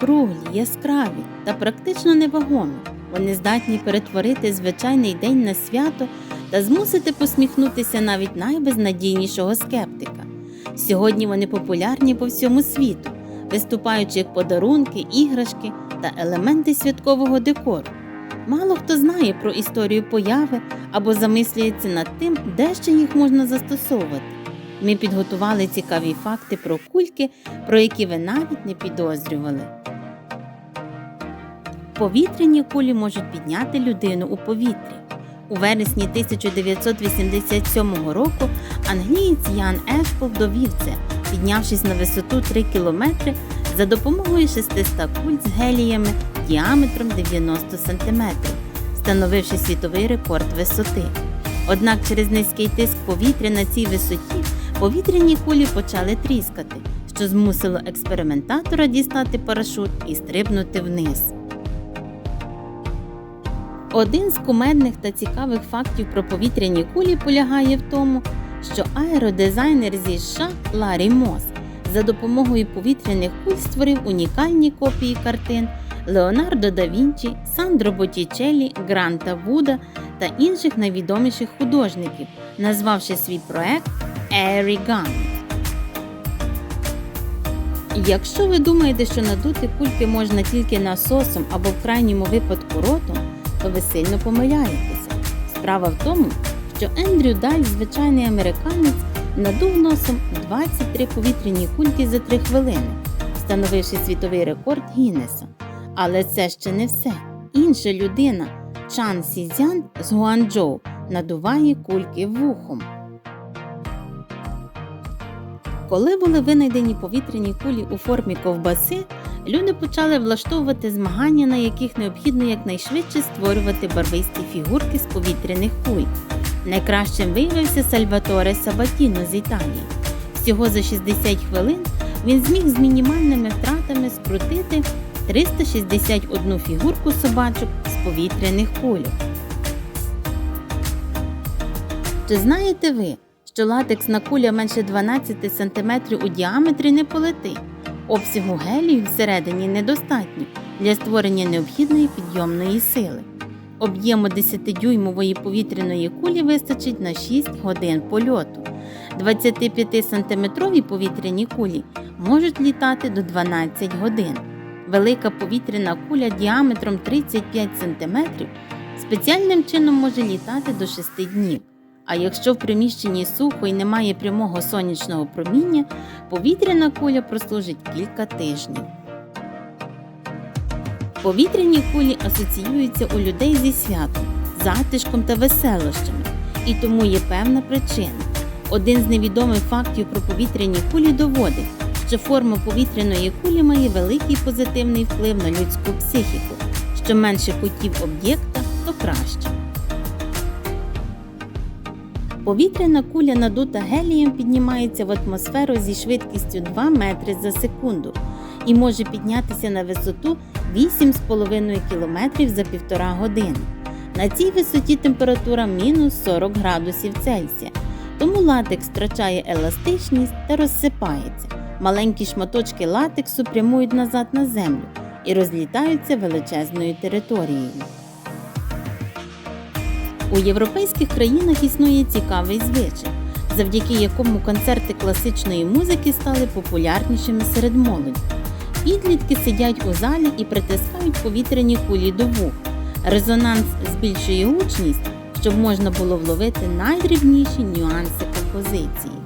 круглі, яскраві та практично невагомі. Вони здатні перетворити звичайний день на свято та змусити посміхнутися навіть найбезнадійнішого скептика. Сьогодні вони популярні по всьому світу, виступаючи як подарунки, іграшки та елементи святкового декору. Мало хто знає про історію появи або замислюється над тим, де ще їх можна застосовувати. Ми підготували цікаві факти про кульки, про які ви навіть не підозрювали. Повітряні кулі можуть підняти людину у повітрі. У вересні 1987 року англієць Ян Ешпол довів це, піднявшись на висоту 3 кілометри за допомогою 600 куль з геліями діаметром 90 см, встановивши світовий рекорд висоти. Однак через низький тиск повітря на цій висоті повітряні кулі почали тріскати, що змусило експериментатора дістати парашут і стрибнути вниз. Один з кумедних та цікавих фактів про повітряні кулі полягає в тому, що аеродизайнер зі США Ларі Мос за допомогою повітряних куль створив унікальні копії картин Леонардо да Вінчі, Сандро Боттічеллі, Гранта Вуда та інших найвідоміших художників, назвавши свій проект Airigami. Якщо ви думаєте, що надути кульки можна тільки насосом або в крайньому випадку ротом, то ви сильно помиляєтеся. Справа в тому, що Ендрю Даль, звичайний американець, надув носом 23 повітряні кульки за 3 хвилини, встановивши світовий рекорд Гіннеса. Але це ще не все. Інша людина, Чан Сізян з Гуанчжоу, надуває кульки вухом. Коли були винайдені повітряні кулі у формі ковбаси, люди почали влаштовувати змагання, на яких необхідно якнайшвидше створювати барвисті фігурки з повітряних куль. Найкращим виявився Сальваторе Сабатіно з Італії. Всього за 60 хвилин він зміг з мінімальними втратами скрутити 361 фігурку собачок з повітряних кульок. Чи знаєте ви, що латексна куля менше 12 см у діаметрі не полетить? Обсягу гелію всередині недостатньо для створення необхідної підйомної сили. Об'єму 10-дюймової повітряної кулі вистачить на 6 годин польоту. 25-сантиметрові повітряні кулі можуть літати до 12 годин. Велика повітряна куля діаметром 35 см спеціальним чином може літати до 6 днів. А якщо в приміщенні сухо і немає прямого сонячного проміння, повітряна куля прослужить кілька тижнів. Повітряні кулі асоціюються у людей зі святом, затишком та веселощами, і тому є певна причина. Один з невідомих фактів про повітряні кулі доводить, що форма повітряної кулі має великий позитивний вплив на людську психіку. Що менше кутів об'єкта, то краще. Повітряна куля надута гелієм піднімається в атмосферу зі швидкістю 2 метри за секунду і може піднятися на висоту 8,5 км за півтора години. На цій висоті температура мінус 40 градусів Цельсія, тому латекс втрачає еластичність та розсипається. Маленькі шматочки латексу прямують назад на землю і розлітаються величезною територією. У європейських країнах існує цікавий звичай, завдяки якому концерти класичної музики стали популярнішими серед молоді. Підлітки сидять у залі і притискають повітряні кулі до вух. Резонанс збільшує гучність, щоб можна було вловити найдрібніші нюанси композиції.